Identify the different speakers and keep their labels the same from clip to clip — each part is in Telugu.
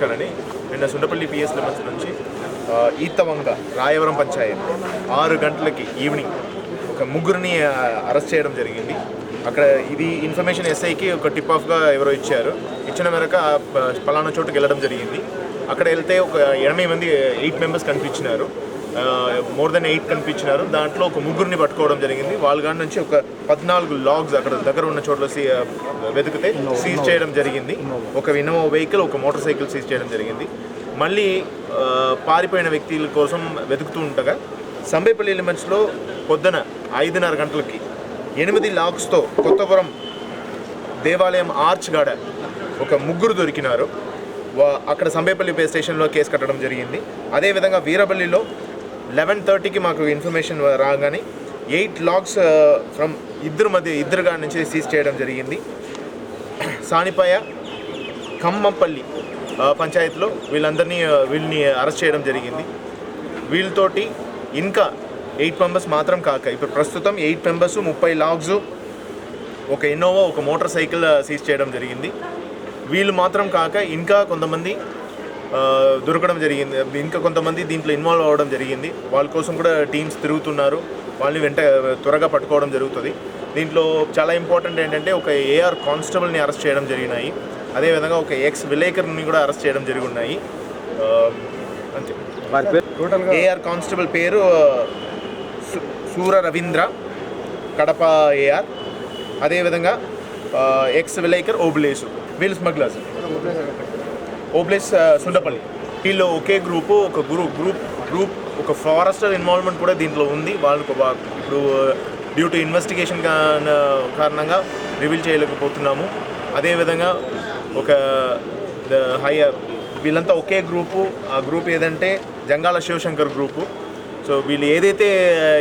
Speaker 1: ఖాన్ అని నిన్న సుండపల్లి పిఎస్ లిమిట్స్ నుంచి ఈతవంగ రాయవరం పంచాయత్ ఆరు గంటలకి ఈవినింగ్ ఒక ముగ్గురిని అరెస్ట్ చేయడం జరిగింది. అక్కడ ఇది ఇన్ఫర్మేషన్ ఎస్ఐకి ఒక టిప్ ఆఫ్గా ఎవరో ఇచ్చారు. ఇచ్చిన మేరకు పలానా చోటుకి వెళ్ళడం జరిగింది. అక్కడ వెళ్తే ఒక ఎనభై మంది ఎయిట్ మెంబర్స్ కనిపించినారు. మోర్ దెన్ ఎయిట్ కనిపించినారు. దాంట్లో ఒక ముగ్గురిని పట్టుకోవడం జరిగింది. వాళ్ళ కాడ నుంచి ఒక పద్నాలుగు లాగ్స్ అక్కడ దగ్గర ఉన్న చోట్ల సీ వెతికితే సీజ్ చేయడం జరిగింది. ఒక ఇన్నోవా వెహికల్ ఒక మోటార్ సైకిల్ సీజ్ చేయడం జరిగింది. మళ్ళీ పారిపోయిన వ్యక్తుల కోసం వెతుకుతూ ఉండగా సంబేపల్లి లిమిట్స్లో పొద్దున ఐదున్నర గంటలకి ఎనిమిది లాక్స్తో కొత్తపురం దేవాలయం ఆర్చ్ గాడ ఒక ముగ్గురు దొరికినారు. అక్కడ సంబేపల్లి బే స్టేషన్లో కేసు కట్టడం జరిగింది. అదేవిధంగా వీరపల్లిలో లెవెన్ థర్టీకి మాకు ఇన్ఫర్మేషన్ రాగానే ఎయిట్ లాగ్స్ ఫ్రమ్ ఇద్దరు మధ్య ఇద్దరు గారి నుంచి సీజ్ చేయడం జరిగింది. సానిపాయ ఖమ్మంపల్లి uh, పంచాయత్లో పంచాయతీలో వీళ్ళందరినీ uh, వీళ్ళని అరెస్ట్ చేయడం జరిగింది. వీళ్ళతోటి ఇంకా ఎయిట్ మెంబర్స్ మాత్రం కాక ఇప్పుడు ప్రస్తుతం ఎయిట్ మెంబర్స్ ముప్పై లాగ్స్ ఒక ఇన్నోవా ఒక మోటార్ సైకిల్ సీజ్ చేయడం జరిగింది. వీళ్ళు మాత్రం కాక ఇంకా కొంతమంది దొరకడం జరిగింది. ఇంకా కొంతమంది దీంట్లో ఇన్వాల్వ్ అవ్వడం జరిగింది. వాళ్ళ కోసం కూడా టీమ్స్ తిరుగుతున్నారు. వాళ్ళని వెంట త్వరగా పట్టుకోవడం జరుగుతుంది. దీంట్లో చాలా ఇంపార్టెంట్ ఏంటంటే ఒక ఏఆర్ కానిస్టేబుల్ని అరెస్ట్ చేయడం జరిగినాయి. అదేవిధంగా ఒక ఎక్స్ విలేకర్ని కూడా అరెస్ట్ చేయడం జరిగి ఉన్నాయి ఆ, అంతే ఏఆర్ కానిస్టేబుల్ పేరు సూర రవీంద్ర కడప ఏఆర్. అదేవిధంగా ఎక్స్ విలేకర్ ఓబులేసు. వీళ్ళు స్మగ్లర్స్. ఓప్లెస్ సుండపల్లి. వీళ్ళు ఒకే గ్రూపు ఒక గ్రూప్ గ్రూప్ గ్రూప్ ఒక ఫారెస్టర్ ఇన్వాల్వ్మెంట్ కూడా దీంట్లో ఉంది. వాళ్ళకు ఇప్పుడు డ్యూ టు ఇన్వెస్టిగేషన్ కారణంగా రివీల్ చేయలేకపోతున్నాము. అదేవిధంగా ఒక హై వీళ్ళంతా ఒకే గ్రూపు. ఆ గ్రూప్ ఏదంటే జంగాల శివశంకర్ గ్రూపు. సో వీళ్ళు ఏదైతే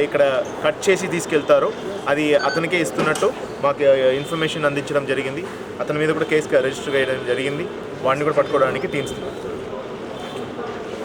Speaker 1: ఇక్కడ కట్ చేసి తీసుకెళ్తారో అది అతనికే ఇస్తున్నట్టు మాకు ఇన్ఫర్మేషన్ అందించడం జరిగింది. అతని మీద కూడా కేసు రిజిస్టర్ చేయడం జరిగింది. వాడిని కూడా పట్టుకోవడానికి టీమ్స్